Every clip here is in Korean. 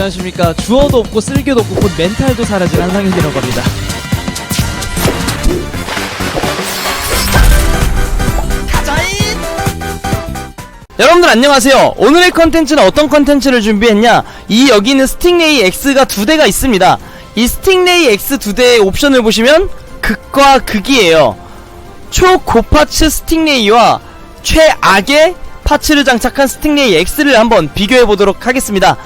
안녕하십니까. 주어도 없고 쓸개도 없고 곧 멘탈도 사라진 한상혁이라고 합니다. 여러분들 안녕하세요. 오늘의 컨텐츠는 어떤 컨텐츠를 준비했냐? 이 여기 있는 스팅레이 X가 두 대가 있습니다. 이 스팅레이 X 두 대의 옵션을 보시면 극과 극이에요. 초고파츠 스팅레이와 최악의 파츠를 장착한 스팅레이 X를 한번 비교해 보도록 하겠습니다.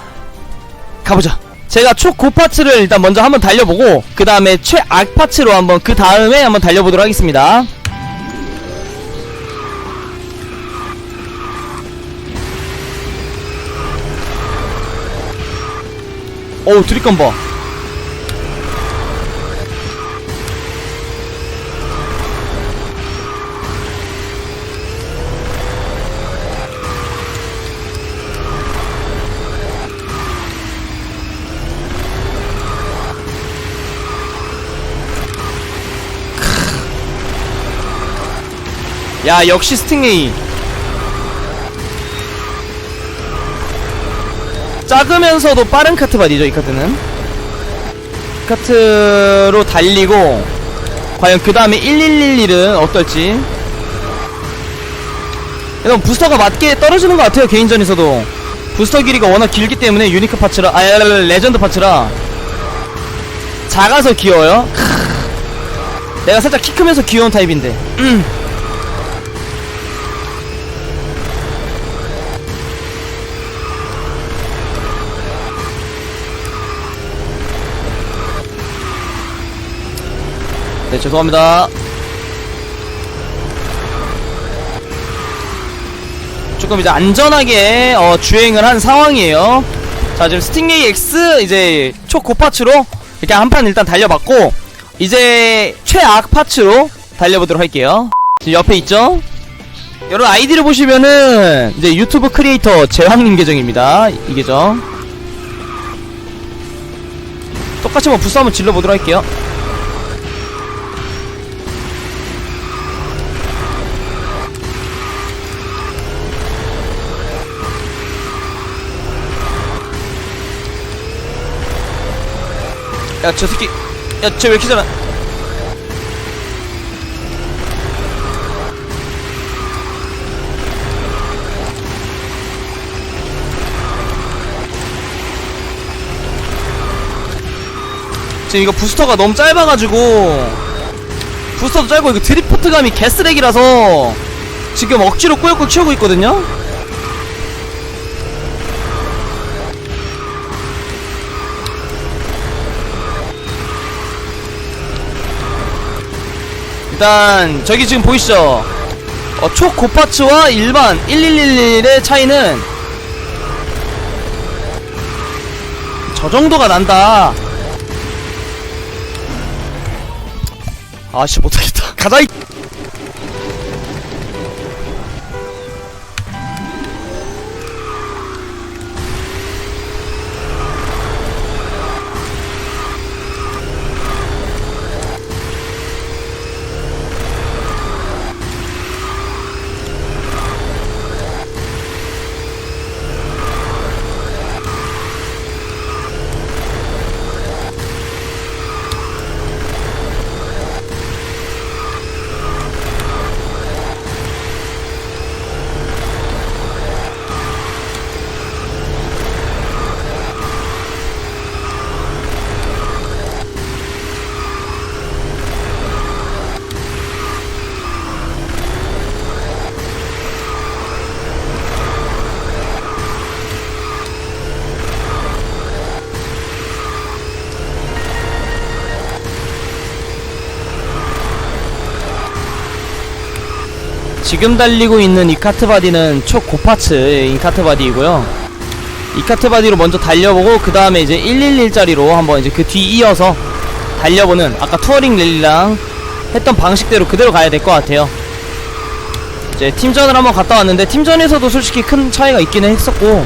가보자. 제가 초고 파츠를 일단 먼저 한번 달려보고 그 다음에 최악 파츠로 한번 그 다음에 한번 달려보도록 하겠습니다. 어우 드립건 봐. 야 역시 스팅레이 작으면서도 빠른 카트 바디죠 이 카트는. 카트로 달리고 과연 그 다음에 1111은 어떨지. 일단 부스터가 맞게 떨어지는 것 같아요 개인전에서도. 부스터 길이가 워낙 길기 때문에 유니크 파츠라 아 레전드 파츠라 작아서 귀여워요. 내가 살짝 키 크면서 귀여운 타입인데. 음. 네 죄송합니다. 조금 이제 안전하게 어, 주행을 한 상황이에요. 자 지금 스팅레이 X 이제 초고파츠로 이렇게 한 판 일단 달려봤고 이제 최악 파츠로 달려보도록 할게요. 지금 옆에 있죠? 여러분 아이디를 보시면은 이제 유튜브 크리에이터 제왕님 계정입니다. 이 계정. 똑같이 뭐 부스 한번 질러보도록 할게요 야 저 새끼. 야 쟤 왜 이렇게 잘하 지금 이거 부스터가 너무 짧아가지고 부스터도 짧고 이거 드리프트감이 개쓰레기라서 지금 억지로 꾸역꾸역 치우고 있거든요 일단 저기 지금 보이시죠? 어, 초고파츠와 일반 1111의 차이는 저 정도가 난다. 아씨 못하겠다. 가자 이. 지금 달리고 있는 이 카트 바디는 초고파츠 인 카트 바디이고요. 이 카트 바디로 먼저 달려보고 그 다음에 이제 111짜리로 한번 이제 그 뒤 이어서 달려보는 아까 투어링 랠리랑 했던 방식대로 그대로 가야 될 것 같아요. 이제 팀전을 한번 갔다 왔는데 팀전에서도 솔직히 큰 차이가 있기는 했었고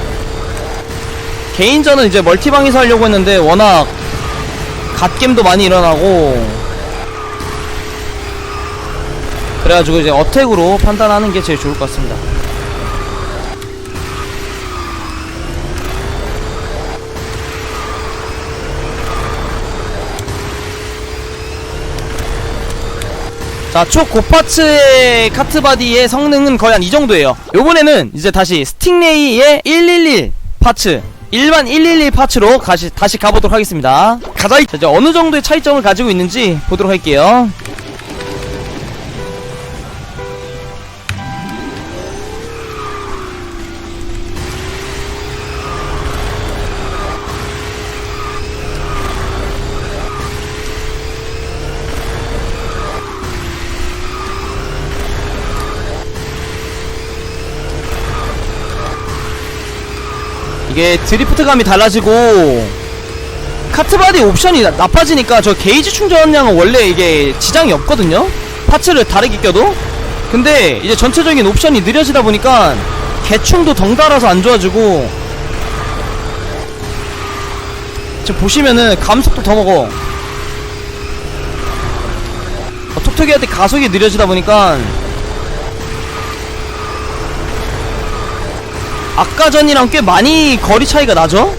개인전은 이제 멀티방에서 하려고 했는데 워낙 갓겜도 많이 일어나고 그래가지고 이제 어택으로 판단하는 게 제일 좋을 것 같습니다. 자, 초고파츠의 카트바디의 성능은 거의 한 이 정도예요. 요번에는 이제 다시 스팅레이의 111 파츠 일반 111 파츠로 다시, 다시 가보도록 하겠습니다. 가자! 이제 어느 정도의 차이점을 가지고 있는지 보도록 할게요. 이게 드리프트감이 달라지고 카트바디 옵션이 나- 나빠지니까 저 게이지 충전량은 원래 이게 지장이 없거든요? 파츠를 다르게 껴도? 근데 이제 전체적인 옵션이 느려지다 보니까 개충도 덩달아서 안 좋아지고 지금 보시면은 감속도 더 먹어. 어, 톡톡이한테 가속이 느려지다 보니까 아까 전이랑 꽤 많이 거리 차이가 나죠?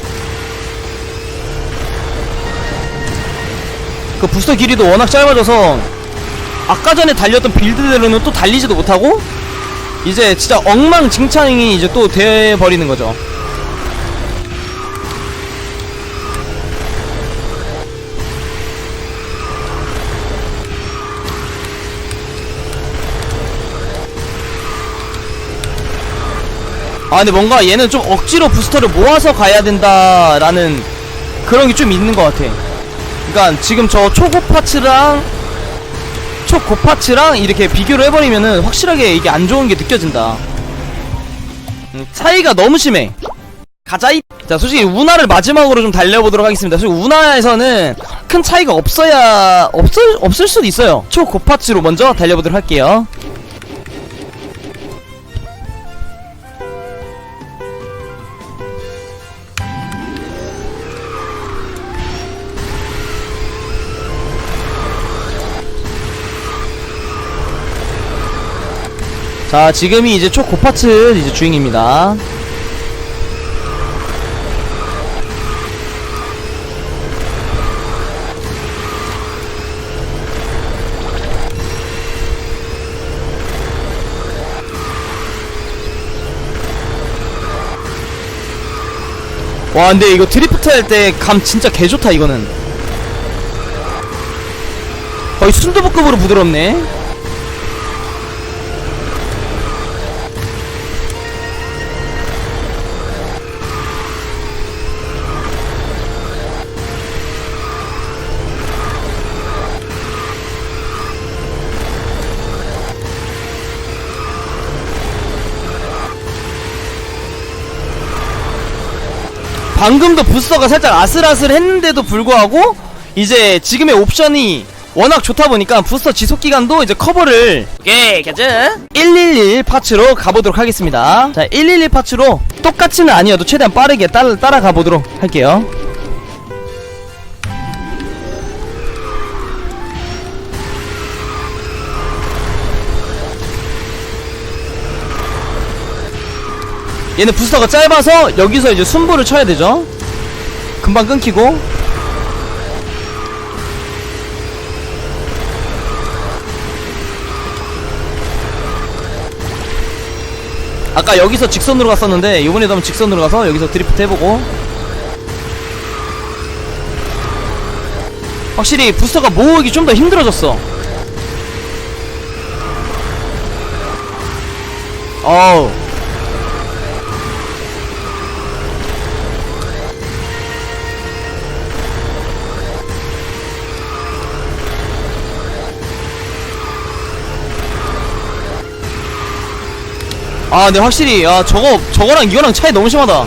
그 부스터 길이도 워낙 짧아져서 아까 전에 달렸던 빌드대로는 또 달리지도 못하고 이제 진짜 엉망진창이 이제 또 돼버리는 거죠. 아 근데 뭔가 얘는 좀 억지로 부스터를 모아서 가야 된다라는 그런 게 좀 있는 것 같아. 그러니까 지금 저 초고 파츠랑 초고 파츠랑 이렇게 비교를 해버리면은 확실하게 이게 안 좋은 게 느껴진다. 음, 차이가 너무 심해. 가자이. 자, 솔직히 운하를 마지막으로 좀 달려보도록 하겠습니다. 솔직히 운하에서는 큰 차이가 없어야 없을 없을 수도 있어요. 초고 파츠로 먼저 달려보도록 할게요. 자, 지금이 이제 초 고파츠 이제 주행입니다. 와, 근데 이거 드리프트 할 때 감 진짜 개 좋다, 이거는. 거의 순두부급으로 부드럽네. 방금도 부스터가 살짝 아슬아슬 했는데도 불구하고 이제 지금의 옵션이 워낙 좋다 보니까 부스터 지속 기간도 이제 커버를 오케이 가자 111 파츠로 가보도록 하겠습니다. 자111 파츠로 똑같이는 아니어도 최대한 빠르게 따라, 따라가 보도록 할게요 얘는 부스터가 짧아서 여기서 이제 순보를 쳐야 되죠? 금방 끊기고. 아까 여기서 직선으로 갔었는데 이번에도 한번 직선으로 가서 여기서 드리프트 해보고. 확실히 부스터가 모으기 좀 더 힘들어졌어. 어우 아 근데 확실히 야 저거 저거랑 이거랑 차이 너무 심하다.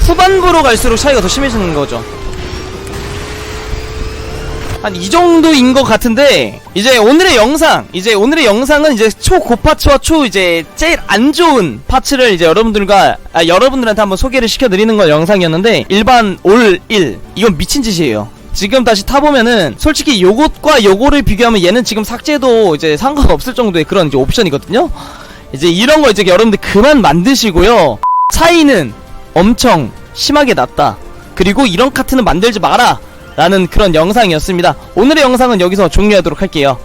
후반부로 갈수록 차이가 더 심해지는 거죠. 한 이 정도인 것 같은데 이제 오늘의 영상 이제 오늘의 영상은 이제 초고파츠와 초 이제 제일 안 좋은 파츠를 이제 여러분들과 아, 여러분들한테 한번 소개를 시켜드리는 건 영상이었는데 일반 올 1 이건 미친 짓이에요 지금 다시 타보면은 솔직히 요것과 요거를 비교하면 얘는 지금 삭제도 이제 상관없을 정도의 그런 이제 옵션이거든요. 이제 이런 거 이제 여러분들 그만 만드시고요. 차이는 엄청 심하게 났다. 그리고 이런 카트는 만들지 마라. 라는 그런 영상이었습니다. 오늘의 영상은 여기서 종료하도록 할게요